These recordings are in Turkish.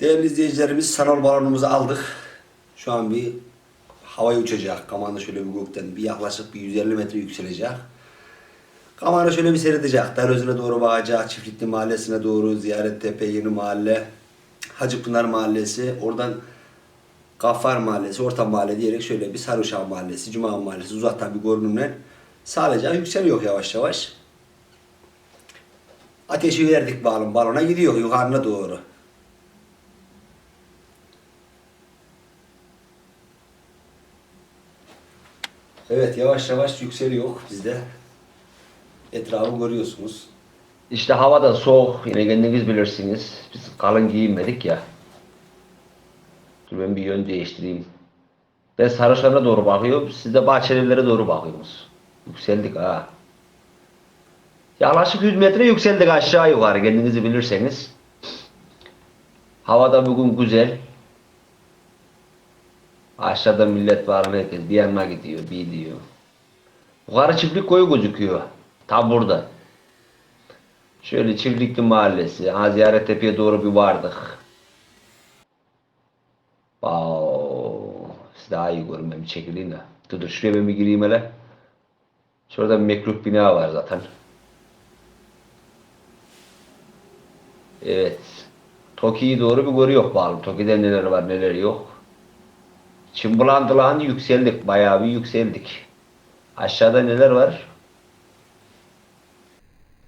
Değerli izleyicilerimiz sanal balonumuzu aldık. Şu an bir havaya uçacak. Kamanda şöyle bir gökten bir yaklaşık bir 150 metre yükselecek. Kamanda şöyle bir seyredecek. Darözüne doğru bakacak. Çiftlikli mahallesine doğru. Ziyaret Tepe Yeni Mahalle. Hacıpınar Mahallesi. Oradan Gaffar Mahallesi, Orta Mahalle diyerek şöyle bir Sarıuşak Mahallesi, Cuma Mahallesi uzaktan bir görünümle sağlayacak yükseliyor yavaş yavaş. Ateşi verdik balon, balona gidiyor yukarına doğru. Evet yavaş yavaş yükseliyor bizde. Etrafı görüyorsunuz. İşte hava da soğuk. Yine kendiniz bilirsiniz. Biz kalın giyinmedik ya. Dur ben bir yön değiştireyim. Ben Sarışan'a doğru bakıyorum. Siz de Bahçelievlere doğru bakıyorsunuz. Yükseldik ha. Yaklaşık 100 metre yükseldik aşağı yukarı kendinizi bilirseniz. Hava da bugün güzel. Aşağıda millet var herkes bir yanına gidiyor, bir gidiyor. Yukarı çiftlik koyu gözüküyor. Tam burada. Şöyle Çiftlikli Mahallesi, ha Ziyaret Tepe'ye doğru bir vardık. Wow. Siz daha iyi bir çekileyim de. Dur dur şuraya ben bir gireyim hele. Şurada bir mekruh bina var zaten. Evet. Toki'yi doğru bir görüyor bakalım. Toki'de neler var neler yok. Çımbılandılan yükseldik. Bayağı bir yükseldik. Aşağıda neler var?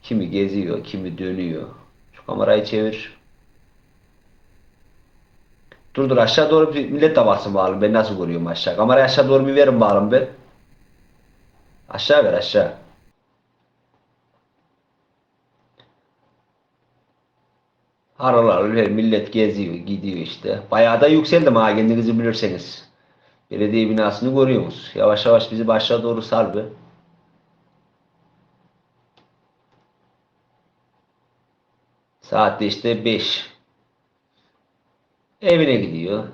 Kimi geziyor, kimi dönüyor. Şu kamerayı çevir. Dur dur aşağı doğru bir millet de baksın bakalım. Ben nasıl görüyorum aşağı. Kamerayı aşağı doğru bir verin bakalım ben. Aşağı ver aşağı. Aralar öyle millet geziyor, gidiyor işte. Bayağı da yükseldim ha kendinizi bilirseniz. Belediye binasını görüyorsunuz. Yavaş yavaş bizi başa doğru be. Saatte işte 5. Evine gidiyor.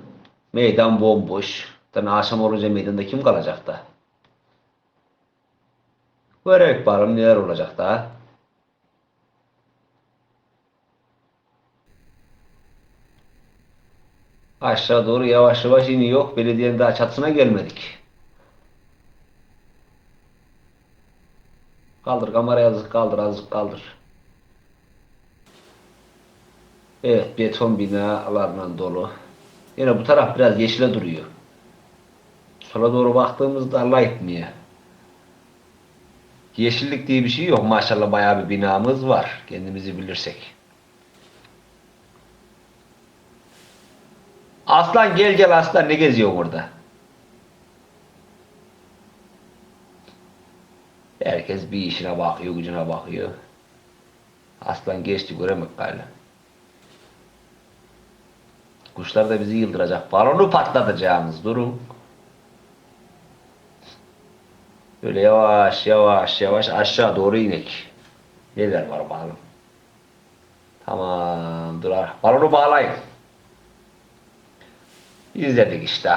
Meydan bomboş. Tabii akşam olunca meydanda kim kalacak da? Görerek bakalım neler olacak daha. Aşağı doğru yavaş yavaş iniyor. Belediyenin daha çatısına gelmedik. Kaldır kamerayı azıcık kaldır azıcık kaldır. Evet beton binalarla dolu. Yine bu taraf biraz yeşile duruyor. Sola doğru baktığımızda Allah etmiyor. Yeşillik diye bir şey yok. Maşallah bayağı bir binamız var. Kendimizi bilirsek. Aslan gel gel aslan ne geziyor burada? Herkes bir işine bakıyor, gücüne bakıyor. Aslan geçti göremek galiba. Kuşlar da bizi yıldıracak. Balonu patlatacağımız durun. Böyle yavaş yavaş yavaş aşağı doğru inek. Neler var bakalım. Tamam dur. Balonu bağlayın. İzledik işte.